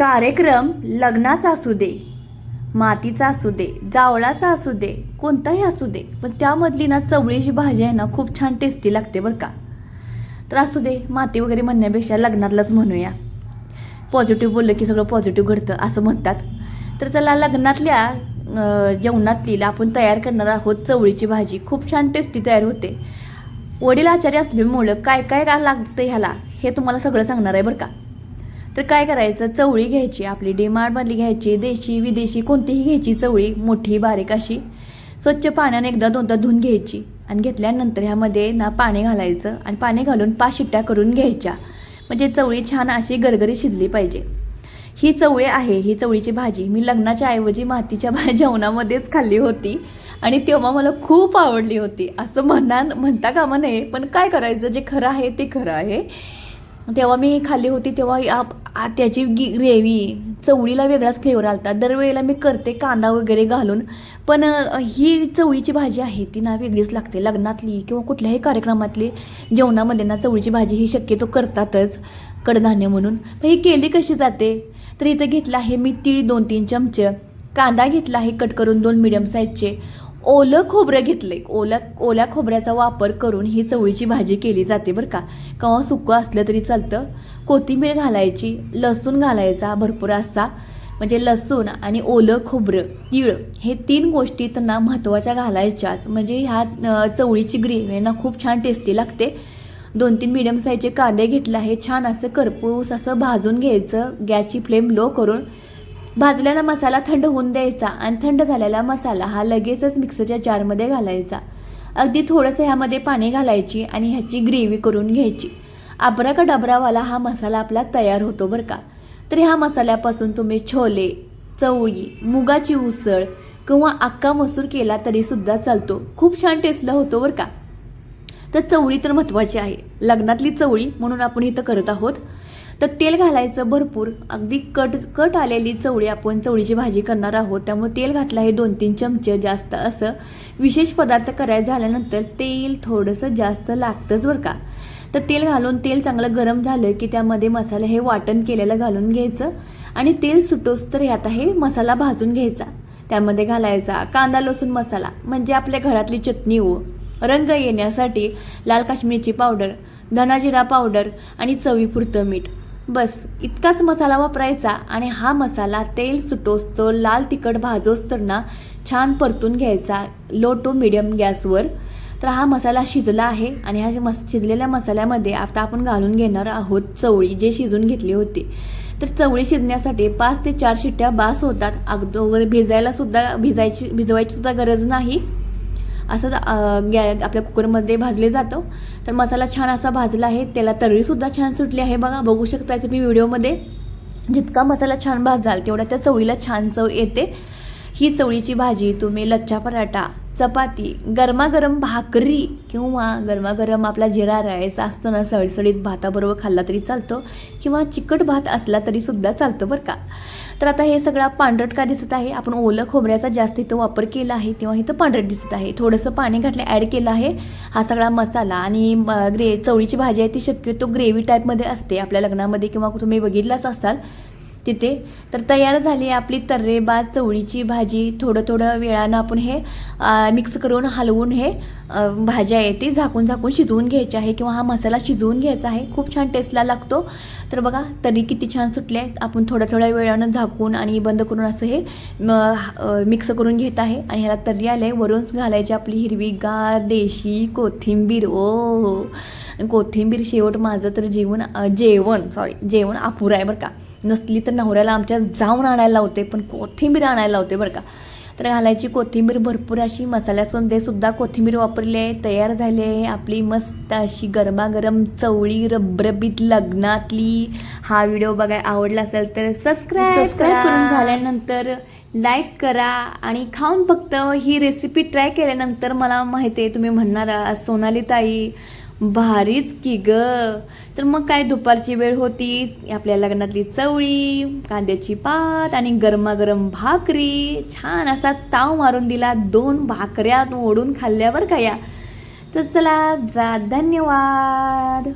कार्यक्रम लग्नाचा असू दे मातीचा असू दे जावळाचा असू दे कोणताही असू दे पण त्यामधली ना चवळीची भाजी आहे ना खूप छान टेस्टी लागते बरं का. तर असू दे माती वगैरे म्हणण्यापेक्षा लग्नातलंच म्हणूया. पॉझिटिव्ह बोललं की सगळं पॉझिटिव्ह घडतं असं म्हणतात. तर चला लग्नातल्या जेवणातली आपण तयार करणार आहोत चवळीची भाजी. खूप छान टेस्टी तयार होते. वडील आचार्य असल्यामुळं काय काय का लागतं ह्याला हे तुम्हाला सगळं सांगणार आहे बरं का. तर काय करायचं? चवळी घ्यायची आपली डिमार्टमधली घ्यायची देशी विदेशी कोणतीही घ्यायची चवळी मोठी बारीक अशी. स्वच्छ पाण्याने एकदा दोनदा धुवून घ्यायची आणि घेतल्यानंतर ह्यामध्ये ना पाणी घालायचं आणि पाणी घालून पाच शिट्ट्या करून घ्यायच्या. म्हणजे चवळी छान अशी गरगरी शिजली पाहिजे. ही चवळी आहे ही चवळीची भाजी. मी लग्नाच्या ऐवजी मातीच्या भा जेवणामध्येच खाल्ली होती आणि तेव्हा मला खूप आवडली होती. असं म्हणा म्हणता कामा नये पण काय करायचं? जे खरं आहे ते खरं आहे. तेव्हा मी खाल्ली होती तेव्हा आप- त्याची गी ग्रेव्ही चवळीला वेगळाच फ्लेवर आलता. दरवेळेला मी करते कांदा वगैरे घालून पण ही चवळीची भाजी आहे ती ना वेगळीच लागते. लग्नातली किंवा कुठल्याही कार्यक्रमातली जेवणामध्ये ना चवळीची भाजी ही शक्यतो करतातच कडधान्य म्हणून. पण ही केली कशी जाते? तर इथं घेतलं आहे मी तीळ दोन तीन चमचे. कांदा घेतला आहे कट करून दोन मिडियम साईजचे ओलं खोबरं घेतलंय. ओल्या ओल्या खोबऱ्याचा वापर करून ही चवळीची भाजी केली जाते बरं का. केव्हा सुकं असलं तरी चालतं. कोथिंबीर घालायची लसूण घालायचा भरपूर असा म्हणजे लसूण आणि ओलं खोबरं तीळ हे तीन गोष्टी त्यांना महत्त्वाच्या घालायच्याच. म्हणजे ह्या चवळीची ग्रेव्ही ना खूप छान टेस्टी लागते. दोन तीन मिडियम साईजचे कांदे घेतले आहे. छान असं करपूस असं भाजून घ्यायचं. गॅसची फ्लेम लो करून भाजलेला मसाला थंड होऊन द्यायचा आणि थंड झालेला मसाला हा लगेचच मिक्सरच्या जारमध्ये घालायचा. अगदी थोडंसं ह्यामध्ये पाणी घालायची आणि ह्याची ग्रेव्ही करून घ्यायची. आबरा का डबरावाला हा मसाला आपला तयार होतो बरं का. तर ह्या मसाल्यापासून तुम्ही छोले चवळी मुगाची उसळ किंवा अक्का मसूर केला तरीसुद्धा चालतो. खूप छान टेस्टला होतो बरं का. तर चवळी तर महत्त्वाची आहे. लग्नातली चवळी म्हणून आपण इथं करत आहोत. तर तेल घालायचं भरपूर. अगदी कट कट आलेली चवळी आपण चवळीची भाजी करणार आहोत. त्यामुळे तेल घातलं हे दोन तीन चमचे जास्त असं विशेष पदार्थ करायचं झाल्यानंतर तेल थोडंसं जास्त लागतंच बरं का. तर तेल घालून तेल चांगलं गरम झालं की त्यामध्ये मसाला हे वाटण केलेलं घालून घ्यायचं आणि तेल सुटोस तर ह्यात हे मसाला भाजून घ्यायचा. त्यामध्ये घालायचा कांदा लसूण मसाला म्हणजे आपल्या घरातली चटणी हो रंग येण्यासाठी लाल काश्मीरची पावडर धनाजिरा पावडर आणि चवीपुरतं मीठ. बस इतकाच मसाला वापरायचा आणि हा मसाला तेल सुटोस लाल तिखट भाजोस्तरना तर ना छान परतून घ्यायचा लो टू मिडियम गॅसवर. तर हा मसाला शिजला आहे आणि ह्या मस शिजलेल्या मसाल्यामध्ये आता आपण घालून घेणार आहोत चवळी जे शिजून घेतली होती. तर चवळी शिजण्यासाठी पाच ते चार शिट्ट्या बास होतात. अगोदर भिजायला सुद्धा भिजायची भिजवायची सुद्धा गरज नाही. असंच गॅ आपल्या कुकरमध्ये भाजले जातं. तर मसाला छान असा भाजला आहे. त्याला तर्रीसुद्धा छान सुटली आहे बघा. बघू शकता तुम्ही व्हिडिओमध्ये. जितका मसाला छान भाजाल तेवढा त्या चवळीला छान चव येते. ही चवळीची भाजी तुम्ही लच्छा पराठा चपाती गरमागरम भाकरी किंवा गरमागरम आपला जिरा राईस असतो ना सळसळीत भाताबरोबर खाल्ला तरी चालतो किंवा चिकट भात असला तरी सुद्धा चालतं बरं का. तर आता हे सगळं पांढरट का दिसत आहे. आपण ओलं खोबऱ्याचा जास्त इथं वापर केला आहे किंवा इथं पांढरट दिसत आहे. थोडंसं पाणी घातलं ॲड केलं आहे. हा सगळा मसाला आणि ग्रे चवळीची भाजी आहे ती शक्यतो ग्रेव्ही टाईपमध्ये असते. आपल्या लग्नामध्ये किंवा तुम्ही बघितलाच असाल तिथे. तर तयार झाली आपली तर्रेबाज चवळीची भाजी. थोडं थोडं वेळानं आपण हे मिक्स करून हलवून हे भाज्या आहे ती झाकून झाकून शिजवून घ्यायची आहे किंवा हा मसाला शिजवून घ्यायचा आहे. खूप छान टेस्टला लागतो. तर बघा तरी किती छान सुटले आहेत. आपण थोड्या थोड्या वेळानं झाकून आणि बंद करून असं हे मिक्स करून घेत आहे. आणि ह्याला तर्री आले वरून घालायची आपली हिरवीगार देशी कोथिंबीर. ओ आणि कोथिंबीर शेवट माझं तर जेवण अ, जेवण सॉरी जेवण अपुरं आहे बरं का. नसली तर नवऱ्याला आमच्या जाऊन आणायला लावते पण कोथिंबीर आणायला लावते बरं का. तर घालायची कोथिंबीर भरपूर अशी मसाल्यासुद्धा सुद्धा कोथिंबीर वापरली आहे तयार झाली आहे. आपली मस्त अशी गरमागरम चवळी रबरबीत लग्नातली हा व्हिडिओ बघाय आवडला असेल तर सबस्क्राईब सबस्क्राईब करून झाल्यानंतर लाईक करा आणि खाऊन फक्त ही रेसिपी ट्राय केल्यानंतर मला माहिती आहे तुम्ही म्हणणार सोनाली ताई भारीच की ग. तर मग काय दुपारची वेळ होती? आपल्या लग्नातली चवळी कांद्याची पात आणि गरमागरम भाकरी. छान असा ताव मारून दिला दोन भाकऱ्या ओढून खाल्ल्यावर खाया तर चला जा धन्यवाद.